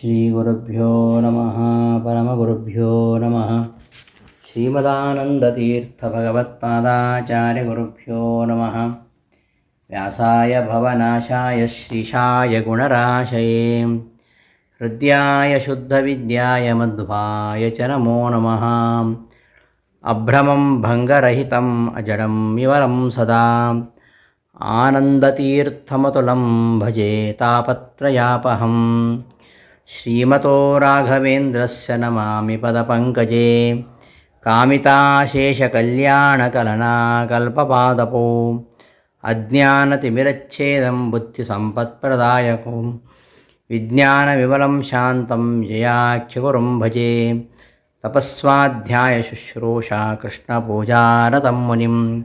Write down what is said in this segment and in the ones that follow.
श्रीगुरुभ्यो नमः परमगुरुभ्यो नमः। श्रीमदानन्दतीर्थभगवत्पादाचार्यगुरुभ्यो नमः। व्यासाय भवनाशाय श्रीशाय गुणराशये। हृद्याय शुद्धविद्याय मध्वाय च नमो नमः। अभ्रमं भङ्गरहितम् अजडं विवरं सदा। आनन्दतीर्थमतुलं भजे तापत्रयापहम्। శ్రీమతో రాఘవేంద్రస్య నమామి పదపంకజే. కామితాశేషకళ్యాణకలనాకల్పపాదపో. అజ్ఞానతిమిరచ్ఛేదం బుద్ధిసంపత్ప్రదాయకం. విజ్ఞానవిమలం శాంతం జయాఖ్యకురం భజే. తపస్వాధ్యాయశుశ్రూషా కృష్ణపూజారతం మునిం.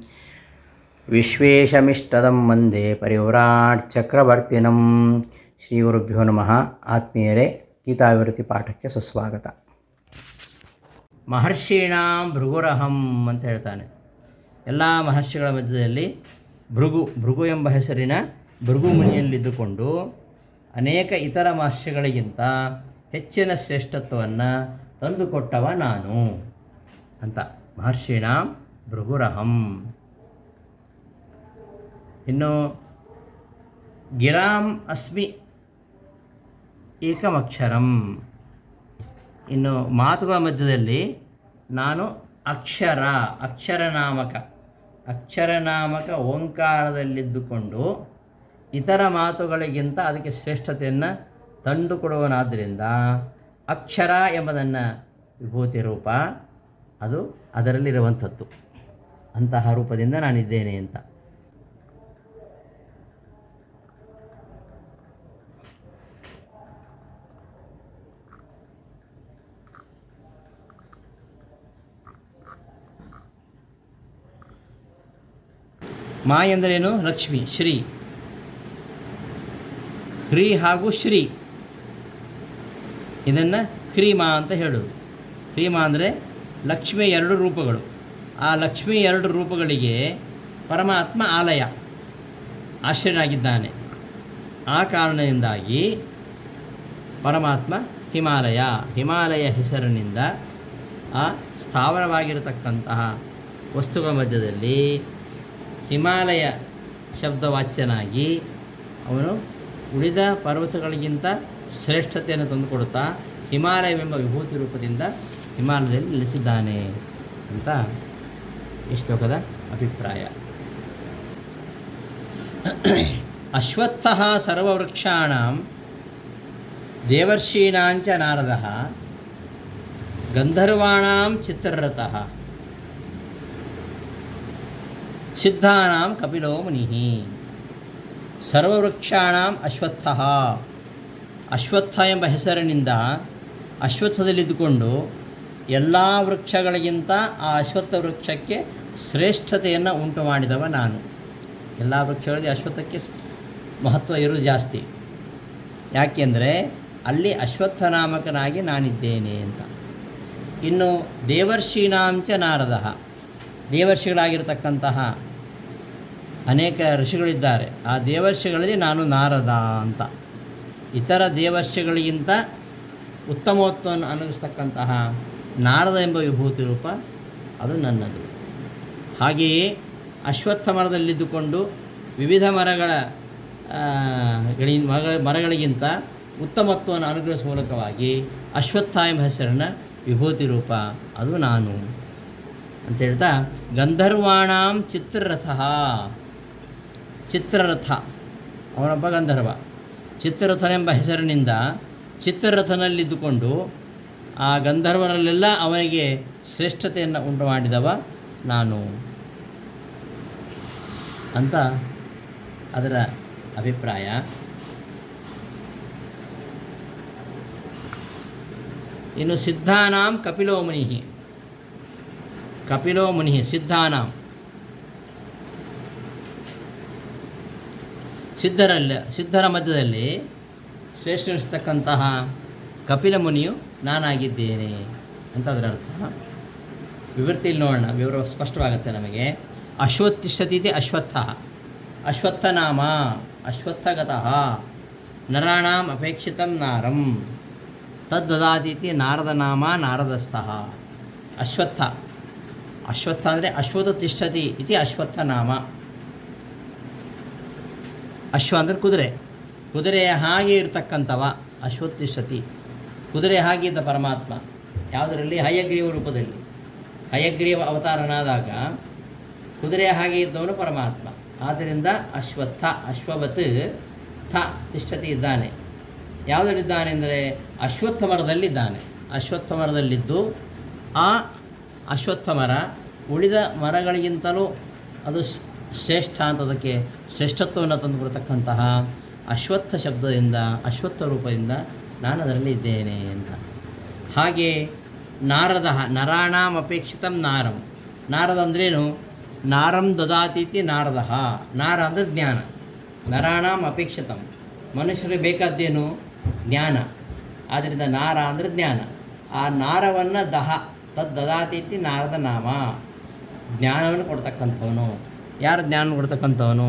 విశ్వేశమిష్టదం వందే పరివ్రాట్చక్రవర్తినం. ಶ್ರೀ ಗುರುಭ್ಯೋ ನಮಃ. ಆತ್ಮೀಯರೇ ಗೀತಾವಿವೃತ್ತಿ ಪಾಠಕ್ಕೆ ಸುಸ್ವಾಗತ. ಮಹರ್ಷೀಣಾಂ ಭೃಗುರಹಂ ಅಂತ ಹೇಳ್ತಾನೆ. ಎಲ್ಲ ಮಹರ್ಷಿಗಳ ಮಧ್ಯದಲ್ಲಿ ಭೃಗು ಭೃಗು ಎಂಬ ಹೆಸರಿನ ಭೃಗು ಮುನಿಯಲ್ಲಿದ್ದುಕೊಂಡು ಅನೇಕ ಇತರ ಮಹರ್ಷಿಗಳಿಗಿಂತ ಹೆಚ್ಚಿನ ಶ್ರೇಷ್ಠತ್ವವನ್ನು ತಂದುಕೊಟ್ಟವ ನಾನು ಅಂತ. ಮಹರ್ಷೀಣಾಂ ಭೃಗುರಹಂ. ಇನ್ನು ಗಿರಾಂ ಅಸ್ಮಿ ಏಕಮಕ್ಷರಂ. ಇನ್ನು ಮಾತುಗಳ ಮಧ್ಯದಲ್ಲಿ ನಾನು ಅಕ್ಷರ, ಅಕ್ಷರನಾಮಕ ಅಕ್ಷರನಾಮಕ ಓಂಕಾರದಲ್ಲಿದ್ದುಕೊಂಡು ಇತರ ಮಾತುಗಳಿಗಿಂತ ಅದಕ್ಕೆ ಶ್ರೇಷ್ಠತೆಯನ್ನು ತಂದುಕೊಡುವನಾದ್ದರಿಂದ ಅಕ್ಷರ ಎಂಬುದನ್ನು ವಿಭೂತಿ ರೂಪ ಅದು ಅದರಲ್ಲಿರುವಂಥದ್ದು. ಅಂತಹ ರೂಪದಿಂದ ನಾನಿದ್ದೇನೆ ಅಂತ. ಮಾ ಎಂದರೇನು ಲಕ್ಷ್ಮಿ, ಶ್ರೀ. ಹ್ರೀ ಹಾಗೂ ಶ್ರೀ. ಇದನ್ನು ಕ್ರೀಮಾ ಅಂತ ಹೇಳೋದು. ಕ್ರೀಮಾ ಅಂದರೆ ಲಕ್ಷ್ಮಿ ಎರಡು ರೂಪಗಳು. ಆ ಲಕ್ಷ್ಮಿ ಎರಡು ರೂಪಗಳಿಗೆ ಪರಮಾತ್ಮ ಆಲಯ. ಆಶ್ರಯನಾಗಿದ್ದಾನೆ. ಆ ಕಾರಣದಿಂದಾಗಿ ಪರಮಾತ್ಮ ಹಿಮಾಲಯ. ಹಿಮಾಲಯ ಹೆಸರಿನಿಂದ ಆ ಸ್ಥಾವರವಾಗಿರತಕ್ಕಂತಹ ವಸ್ತುಗಳ ಮಧ್ಯದಲ್ಲಿ ಹಿಮಾಲಯ ಶಬ್ದವಾಚ್ಯನಾಗಿ ಅವನು ಉಳಿದ ಪರ್ವತಗಳಿಗಿಂತ ಶ್ರೇಷ್ಠತೆಯನ್ನು ತಂದುಕೊಡುತ್ತಾ ಹಿಮಾಲಯವೆಂಬ ವಿಭೂತಿ ರೂಪದಿಂದ ಹಿಮಾಲಯದಲ್ಲಿ ನೆಲೆಸಿದ್ದಾನೆ ಅಂತ ಈ ಶ್ಲೋಕದ ಅಭಿಪ್ರಾಯ. ಅಶ್ವತ್ಥ ಸರ್ವವೃಕ್ಷಾಣ ದೇವರ್ಷೀಣಾಂಚ ನಾರದ ಗಂಧರ್ವಾಣಾಂ ಚಿತ್ರರಥಃ ಸಿದ್ಧಾನಾಂ ಕಪಿಲೋ ಮುನಿ ಸರ್ವವೃಕ್ಷಾಣಾಂ ಅಶ್ವತ್ಥ ಅಶ್ವತ್ಥ ಎಂಬ ಹೆಸರಿನಿಂದ ಅಶ್ವತ್ಥದಲ್ಲಿದ್ದುಕೊಂಡು ಎಲ್ಲ ವೃಕ್ಷಗಳಿಗಿಂತ ಆ ಅಶ್ವತ್ಥ ವೃಕ್ಷಕ್ಕೆ ಶ್ರೇಷ್ಠತೆಯನ್ನು ಉಂಟು ಮಾಡಿದವ ನಾನು. ಎಲ್ಲ ವೃಕ್ಷಗಳಲ್ಲಿ ಅಶ್ವತ್ಥಕ್ಕೆ ಮಹತ್ವ ಇರೋದು ಜಾಸ್ತಿ. ಯಾಕೆಂದರೆ ಅಲ್ಲಿ ಅಶ್ವತ್ಥ ನಾಮಕನಾಗಿ ನಾನಿದ್ದೇನೆ ಅಂತ. ಇನ್ನು ದೇವರ್ಷೀಣಾಂಚ ನಾರದ. ದೇವರ್ಷಿಗಳಾಗಿರ್ತಕ್ಕಂತಹ ಅನೇಕ ಋಷಿಗಳಿದ್ದಾರೆ. ಆ ದೇವರ್ಷಿಗಳಲ್ಲಿ ನಾನು ನಾರದ ಅಂತ. ಇತರ ದೇವರ್ಷಿಗಳಿಗಿಂತ ಉತ್ತಮೋತ್ತವನ್ನು ಅನುಗಿಸ್ತಕ್ಕಂತಹ ನಾರದ ಎಂಬ ವಿಭೂತಿ ರೂಪ ಅದು ನನ್ನದು. ಹಾಗೆಯೇ ಅಶ್ವತ್ಥ ಮರದಲ್ಲಿದ್ದುಕೊಂಡು ವಿವಿಧ ಮರಗಳ ಗಳಿ ಮರಗಳಿಗಿಂತ ಉತ್ತಮತ್ವವನ್ನು ಅನುಗ್ರಹಿಸುವ ಮೂಲಕವಾಗಿ ಅಶ್ವತ್ಥ ಎಂಬ ಹೆಸರಿನ ವಿಭೂತಿ ರೂಪ ಅದು ನಾನು. ಅಂತ ಹೇಳ್ತಾ, ಗಂಧರ್ವಾಣಾಂ ಚಿತ್ರರಥ. ಚಿತ್ರರಥ. ಅವನೊಬ್ಬ ಗಂಧರ್ವ. ಚಿತ್ರರಥನೆಂಬ ಹೆಸರಿನಿಂದ ಚಿತ್ರರಥನಲ್ಲಿದ್ದುಕೊಂಡು ಆ ಗಂಧರ್ವರಲ್ಲೆಲ್ಲ ಅವನಿಗೆ ಶ್ರೇಷ್ಠತೆಯನ್ನು ಉಂಟು ಮಾಡಿದವ ನಾನು. ಅಂತ ಅದರ ಅಭಿಪ್ರಾಯ. ಇನ್ನು ಸಿದ್ಧಾನಾಂ ಕಪಿಲೋ ಮುನಿ ಕಪಿಲೋ ಮುನಿ ಸಿದ್ಧಾನಾಂ. ಸಿದ್ಧರಲ್ಲಿ, ಸಿದ್ಧರ ಮಧ್ಯದಲ್ಲಿ ಶ್ರೇಷ್ಠನಿಸ್ತಕ್ಕಂತಹ ಕಪಿಲ ಮುನಿಯು ನಾನಾಗಿದ್ದೇನೆ ಅಂತ ಅದರ ಅರ್ಥ. ವಿವೃತ್ತಿಯಲ್ಲಿ ನೋಡೋಣ, ವಿವರ ಸ್ಪಷ್ಟವಾಗುತ್ತೆ ನಮಗೆ. ಅಶ್ವತ್ತಿಷ್ಠತಿಥಿ ಅಶ್ವತ್ಥ ನಾಮ ಅಶ್ವತ್ಥಗತಃ ನರಾಣಾಂ ಅಪೇಕ್ಷಿತಂ ನಾರಂ ತದ್ದದಾತೀತಿ ನಾರದ ನಾಮ ನಾರದಸ್ಥಃ. ಅಶ್ವತ್ಥ ಅಶ್ವತ್ಥ ಅಂದರೆ ಅಶ್ವತ್ಥ ತಿಷ್ಠತಿ ಇತಿ ಅಶ್ವತ್ಥ ನಾಮ ಅಶ್ವ ಅಂದರೆ ಕುದುರೆ. ಕುದುರೆ ಹಾಗೆ ಇರ್ತಕ್ಕಂಥವ ಅಶ್ವತ್ಥಿಷ್ಠತಿ. ಕುದುರೆ ಹಾಗಿದ್ದ ಪರಮಾತ್ಮ. ಯಾವುದರಲ್ಲಿ? ಹಯಗ್ರೀವ ರೂಪದಲ್ಲಿ. ಹಯಗ್ರೀವ ಅವತಾರನಾದಾಗ ಕುದುರೆ ಹಾಗೆ ಇದ್ದವನು ಪರಮಾತ್ಮ. ಆದ್ದರಿಂದ ಅಶ್ವತ್ಥ, ಅಶ್ವವತ್, ಥ ತಿಷ್ಠತಿ ಇದ್ದಾನೆ. ಯಾವುದರಲ್ಲಿದ್ದಾನೆ ಅಂದರೆ? ಅಶ್ವತ್ಥ ಮರದಲ್ಲಿದ್ದಾನೆ ಅಶ್ವತ್ಥ ಮರದಲ್ಲಿದ್ದು ಆ ಅಶ್ವತ್ಥ ಮರ ಉಳಿದ ಮರಗಳಿಗಿಂತಲೂ ಅದು ಶ್ರೇಷ್ಠ ಅಂತದಕ್ಕೆ ಶ್ರೇಷ್ಠತ್ವವನ್ನು ತಂದುಕೊಡ್ತಕ್ಕಂತಹ ಅಶ್ವತ್ಥ ಶಬ್ದದಿಂದ, ಅಶ್ವತ್ಥ ರೂಪದಿಂದ ನಾನು ಅದರಲ್ಲಿ ಇದ್ದೇನೆ ಅಂತ. ಹಾಗೆ ನಾರದ ನರಾಣಾಂ ಅಪೇಕ್ಷಿತಂ ನಾರಂ. ನಾರದ ಅಂದ್ರೇನು? ನಾರಂ ದದಾತೀತಿ ನಾರದ. ನಾರ ಅಂದರೆ ಜ್ಞಾನ. ನರಾಣಾಂ ಅಪೇಕ್ಷಿತಂ ಮನುಷ್ಯರಿಗೆ ಬೇಕಾದ್ದೇನು? ಜ್ಞಾನ. ಆದ್ದರಿಂದ ನಾರ ಅಂದರೆ ಜ್ಞಾನ. ಆ ನಾರವನ್ನು ದಹ, ತದ್ ದದಾತೀತಿ ನಾರದ ನಾಮ. ಜ್ಞಾನವನ್ನು ಕೊಡ್ತಕ್ಕಂಥವನು. ಯಾರು ಜ್ಞಾನ ಕೊಡ್ತಕ್ಕಂಥವನು?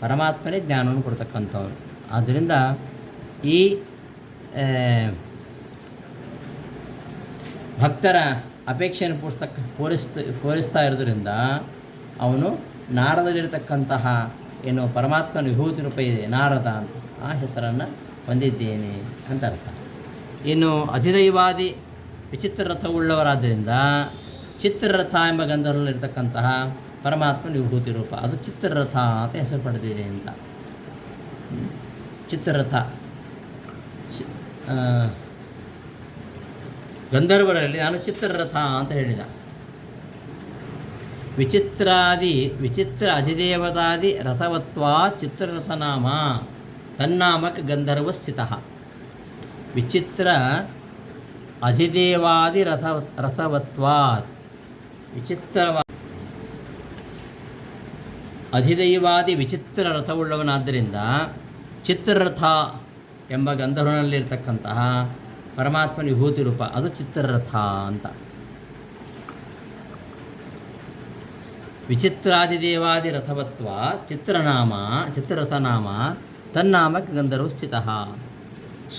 ಪರಮಾತ್ಮನೇ ಜ್ಞಾನವನ್ನು ಕೊಡ್ತಕ್ಕಂಥವನು. ಆದ್ದರಿಂದ ಈ ಭಕ್ತರ ಅಪೇಕ್ಷೆಯನ್ನು ಪೂರಿಸ್ತಕ್ಕ ಪೂರಿಸ್ತ, ಪೂರಿಸ್ತಾ ಇರೋದ್ರಿಂದ ಅವನು ನಾರದಲ್ಲಿರತಕ್ಕಂತಹ ಏನು ಪರಮಾತ್ಮನ ವಿಭೂತಿ ರೂಪ ಇದೆ, ನಾರದ ಆ ಹೆಸರನ್ನು ಹೊಂದಿದ್ದೇನೆ ಅಂತ ಅರ್ಥ. ಇನ್ನು ಅಧಿದೈವಾದಿ ವಿಚಿತ್ರ ರಥವುಳ್ಳವರಾದ್ದರಿಂದ ಚಿತ್ರರಥ ಎಂಬ ಗಂಧರ್ವದಲ್ಲಿರ್ತಕ್ಕಂತಹ ಪರಮಾತ್ಮನ ವಿಭೂತಿ ರೂಪ ಅದು ಚಿತ್ರರಥ ಅಂತ ಹೆಸರು ಪಡೆದಿದೆ ಅಂತ. ಚಿತ್ರರಥ. ಗಂಧರ್ವರಲ್ಲಿ ನಾನು ಚಿತ್ರರಥ ಅಂತ ಹೇಳಿದ. ವಿಚಿತ್ರಾದಿ, ವಿಚಿತ್ರ ಅಧಿದೇವತಾದಿ ರಥವತ್ವಾ ಚಿತ್ರರಥನಾಮ. ತನ್ನಾಮಕ ಗಂಧರ್ವ ಸ್ಥಿತ. ವಿಚಿತ್ರ ಅಧಿದೇವಾದಿ ರಥ ರಥವತ್ವಾತ್ ವಿಚಿತ್ರವ ಅಧಿದೈವಾದಿ ವಿಚಿತ್ರ ರಥವುಳ್ಳವನಾದ್ದರಿಂದ ಚಿತ್ರರಥ ಎಂಬ ಗಂಧರ್ವನಲ್ಲಿರ್ತಕ್ಕಂತಹ ಪರಮಾತ್ಮನ ವಿಭೂತಿ ರೂಪ ಅದು ಚಿತ್ರರಥ ಅಂತ. ವಿಚಿತ್ರಾದಿದೇವಾದಿ ರಥವತ್ವ, ಚಿತ್ರನಾಮ, ಚಿತ್ರರಥನಾಮ, ತನ್ನಾಮಕ್ಕೆ ಗಂಧರ್ವ ಸ್ಥಿತ.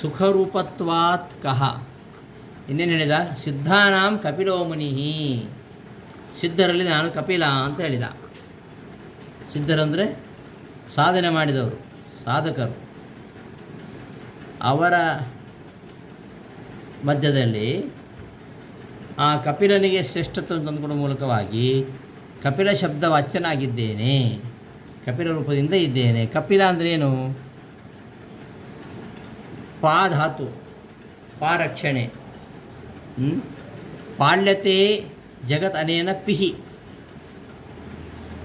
ಸುಖರೂಪತ್ವಾತ್ ಕಹ. ಇನ್ನೇನು ಹೇಳಿದ? ಸಿದ್ಧಾನಾಂ ಕಪಿಲೋ ಮುನಿ ಸಿದ್ಧರಲ್ಲಿ ನಾನು ಕಪಿಲ ಅಂತ ಹೇಳಿದ. ಸಿದ್ಧರಂದರೆ ಸಾಧನೆ ಮಾಡಿದವರು, ಸಾಧಕರು. ಅವರ ಮಧ್ಯದಲ್ಲಿ ಆ ಕಪಿಲನಿಗೆ ಶ್ರೇಷ್ಠತ್ವ ತಂದುಕೊಡುವ ಮೂಲಕವಾಗಿ ಕಪಿಲ ಶಬ್ದ ವಾಚ್ಯನಾಗಿದ್ದೇನೆ ಕಪಿಲ ರೂಪದಿಂದ ಇದ್ದೇನೆ. ಕಪಿಲ ಅಂದ್ರೇನು? ಪಾಧಾತು ಪಾರಕ್ಷಣೆ. ಹ್ಮ್? ಪಾಳ್ಯತೆ ಜಗತ್ ಅನೇನ ಪಿಹಿ.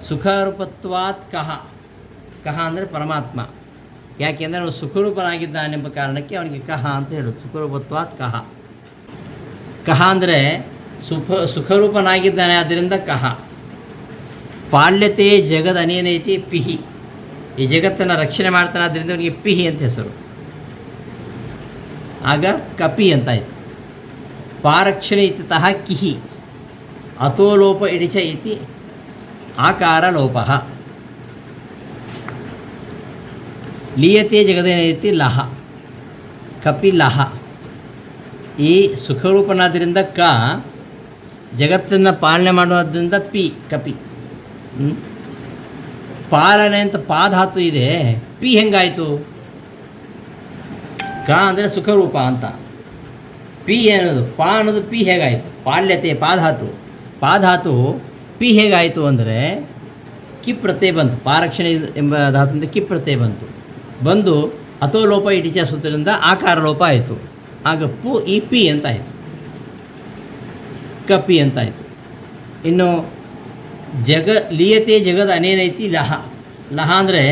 ಸುಖರೂಪತ್ವಾತ್ ಕಹ. ಕಹ ಅಂದರೆ ಪರಮಾತ್ಮ. ಯಾಕೆಂದರೆ ಅವನು ಸುಖರೂಪನಾಗಿದ್ದಾನೆಂಬ ಕಾರಣಕ್ಕೆ ಅವನಿಗೆ ಕಹ ಅಂತ ಹೇಳೋದು. ಸುಖರೂಪತ್ವಾತ್ ಕಹ. ಕಹ ಅಂದರೆ ಸುಖ, ಸುಖರೂಪನಾಗಿದ್ದಾನೆ ಆದ್ದರಿಂದ ಕಹ. ಪಾಳ್ಯತೆ ಜಗದ ಅನೇನೈತಿ? ಪಿಹಿ. ಈ ಜಗತ್ತನ್ನು ರಕ್ಷಣೆ ಮಾಡ್ತಾನೆ ಆದ್ದರಿಂದ ಅವನಿಗೆ ಪಿಹಿ ಅಂತ ಹೆಸರು. ಆಗ ಕಪಿ ಅಂತಾಯಿತು. ಪಾರಕ್ಷಣೆ ಇತ್ಯತಃ ಕಿಹಿ. ಅತೋಲೋಪ ಇಡಿಚ ಇತಿ ಆಕಾರ ಲೋಪ ಲೀಯತೆ ಜಗದೇನೈತಿ ಲಹ. ಕಪಿ ಲಹ. ಈ ಸುಖರೂಪನಾದ್ದರಿಂದ ಕ ಜಗತ್ತನ್ನು ಪಾಲನೆ ಮಾಡುವುದರಿಂದ ಪಿ, ಕಪಿ? ಪಾಲನೆ ಅಂತ ಪಾದಾತು ಇದೆ. ಪಿ ಹೆಂಗಾಯಿತು? ಕ ಅಂದರೆ ಸುಖರೂಪ ಅಂತ. ಪಿ ಏನದು? ಪಾ ಅನ್ನೋದು ಪಿ ಹೇಗಾಯಿತು? ಪಾಲ್ಯತೆ ಪಾಧಾತು ಪಾಧಾತು ಪಿ ಹೇಗಾಯಿತು ಅಂದರೆ ಕಿ ಪ್ರತ್ಯಯ ಬಂತು. ಪಾರಕ್ಷಣೆ ಎಂಬ ಧಾತುವಿಂದ ಕಿ ಪ್ರತ್ಯಯ ಬಂತು. ಬಂದು ಅಥೋ ಲೋಪ ಇಟಿಚ ಸೂತ್ರದಿಂದ ಆಕಾರ ಲೋಪ ಆಯಿತು. ಆಗ ಪು ಇ ಪಿ ಅಂತ ಆಯಿತು. ಕಪಿ ಅಂತ ಆಯಿತು. ಇನ್ನು ಜಗ ಲೀಯತೆ ಜಗದ ಅನೇನೈತಿ? ಲಹ. ಲಹ ಅಂದರೆ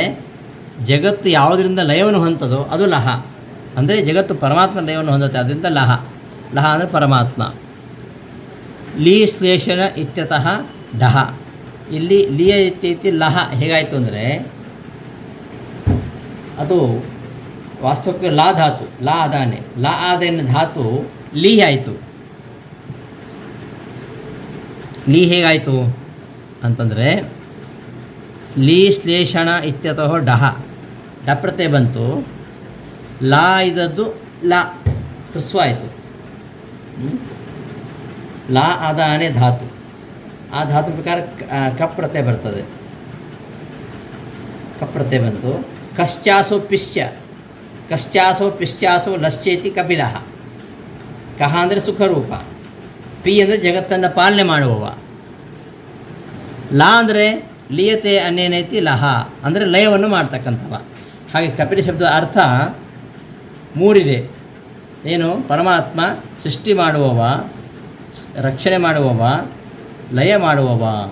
ಜಗತ್ತು ಯಾವುದರಿಂದ ಲಯವನ್ನು ಹೊಂದದೋ ಅದು ಲಹ. ಅಂದರೆ ಜಗತ್ತು ಪರಮಾತ್ಮ ಲಯವನ್ನು ಹೊಂದುತ್ತೆ, ಅದರಿಂದ ಲಹ. ಲಹ ಅಂದರೆ ಪರಮಾತ್ಮ. ಲೀ ಶ್ಲೇಷಣ ಇತ್ಯತಃ ಡಹ. ಇಲ್ಲಿ ಲಿಯ ಇತ್ತೈತಿ ಲಹ. ಹೇಗಾಯಿತು ಅಂದರೆ ಅದು ವಾಸ್ತವಕ್ಕೆ ಲಾ ಧಾತು, ಲಾ ಅದಾನೆ ಲಾ ಆದನ ಧಾತು ಲೀ ಆಯಿತು. ಲೀ ಹೇಗಾಯಿತು ಅಂತಂದರೆ ಲೀ ಶ್ಲೇಷಣ ಇತ್ಯತಃ ಡಹ. ಡಪ್ರತೆ ಬಂತು. ಲಾ ಇದ್ದದ್ದು ಲಾ. ಹ್ರಸ್ವ ಆಯಿತು ಲಾ ಆದಾನೆ ಧಾತು. ಆ ಧಾತು ಪ್ರಕಾರ ಕಪ್ರತೆ ಬರ್ತದೆ. ಕಪ್ರತೆ ಬಂತು. ಕಶ್ಚಾಸೋ ಪಿಶ್ಚ. ಕಶ್ಚಾಸೋ ಪಿಶ್ಚಾಸೋ ಲಶ್ಚೇತಿ ಕಪಿಲ. ಕಹ ಅಂದರೆ ಸುಖರೂಪ. ಪಿ ಅಂದರೆ ಜಗತ್ತನ್ನು ಪಾಲನೆ ಮಾಡುವವ. ಲಾ ಅಂದರೆ ಲಿಯತೆ ಅನ್ನೇನೈತಿ ಲಹ, ಅಂದರೆ ಲಯವನ್ನು ಮಾಡ್ತಕ್ಕಂಥವ. ಹಾಗೆ ಕಪಿಲ ಶಬ್ದದ ಅರ್ಥ ಮೂರಿದೆ. ಏನು? ಪರಮಾತ್ಮ ಸೃಷ್ಟಿ ಮಾಡುವವ, ರಕ್ಷಣೆ ಮಾಡುವವ ಲಯ ಮಾಡುವವ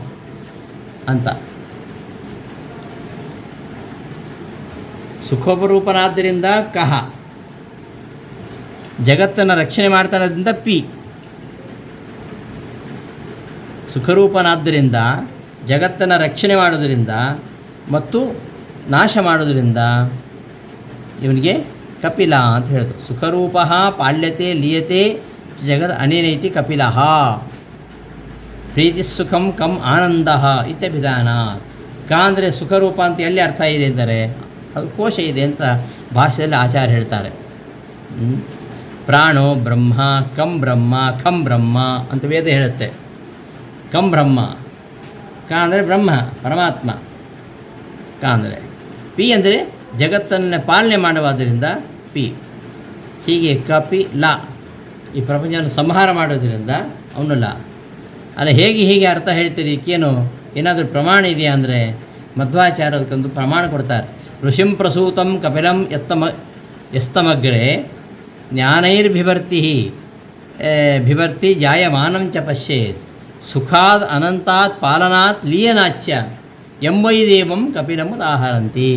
ಅಂತ. ಸುಖೋಪರೂಪನಾದ್ದರಿಂದ ಕಹ. ಜಗತ್ತನ್ನು ರಕ್ಷಣೆ ಮಾಡ್ತಾನದ್ರಿಂದ ಪಿ. ಸುಖರೂಪನಾದ್ದರಿಂದ, ಜಗತ್ತನ್ನು ರಕ್ಷಣೆ ಮಾಡೋದರಿಂದ ಮತ್ತು ನಾಶ ಮಾಡೋದರಿಂದ ಇವನಿಗೆ ಕಪಿಲ ಅಂತ ಹೇಳಿದ್ರು ಸುಖರೂಪ ಪಾಳ್ಯತೆ, ಲೀಯತೆ, ಜಗದ ಅನೇನೈತಿ ಕಪಿಲ. ಪ್ರೀತಿ ಸುಖಂ ಕಂ ಆನಂದ ಇತ್ಯಭಿಧಾನ ಕ ಅಂದರೆ ಸುಖರೂಪ ಅಂತ ಎಲ್ಲಿ ಅರ್ಥ ಇದೆ ಅಂದರೆ ಅದು ಕೋಶ ಇದೆ ಅಂತ ಭಾಷೆಯಲ್ಲಿ ಆಚಾರ್ಯ ಹೇಳ್ತಾರೆ? ಪ್ರಾಣೋ ಬ್ರಹ್ಮ, ಕಂ ಬ್ರಹ್ಮ, ಖಂ ಬ್ರಹ್ಮ ಅಂತ ವೇದ ಹೇಳುತ್ತೆ. ಕಂ ಬ್ರಹ್ಮ. ಕ ಅಂದರೆ ಬ್ರಹ್ಮ, ಪರಮಾತ್ಮ. ಕ ಅಂದರೆ ಪಿ ಅಂದರೆ ಜಗತ್ತನ್ನು ಪಾಲನೆ ಮಾಡುವುದರಿಂದ ಪಿ. ಹೀಗೆ ಕಪಿ ಲ. ಈ ಪ್ರಪಂಚವನ್ನು ಸಂಹಾರ ಮಾಡೋದರಿಂದ ಅವನು ಲ. ಅಲ್ಲ ಹೇಗೆ ಹೀಗೆ ಅರ್ಥ ಹೇಳ್ತೀರಿ? ಏನು ಏನಾದರೂ ಪ್ರಮಾಣ ಇದೆಯಾ ಅಂದರೆ ಮಧ್ವಾಚಾರ್ಯ ಅದಕ್ಕೊಂದು ಪ್ರಮಾಣ ಕೊಡ್ತಾರೆ. ಋಷಿಂ ಪ್ರಸೂತಂ ಕಪಿಲಂ ಎತ್ತಮ ಎಸ್ತಮಗ್ರೆ ಜ್ಞಾನೈರ್ಭಿವರ್ತಿ ಬಿಭರ್ತಿ ಜಾಯಮಾನಂ ಚ ಪಶ್ಯೇತ್, ಸುಖಾದ್ ಅನಂತಾತ್ ಪಾಲನಾತ್ ಲೀಯನಾಚ್ಯ ಎಂಬೈದೇವಂ ಕಪಿಲಂ ಉದಾಹರಂತಿ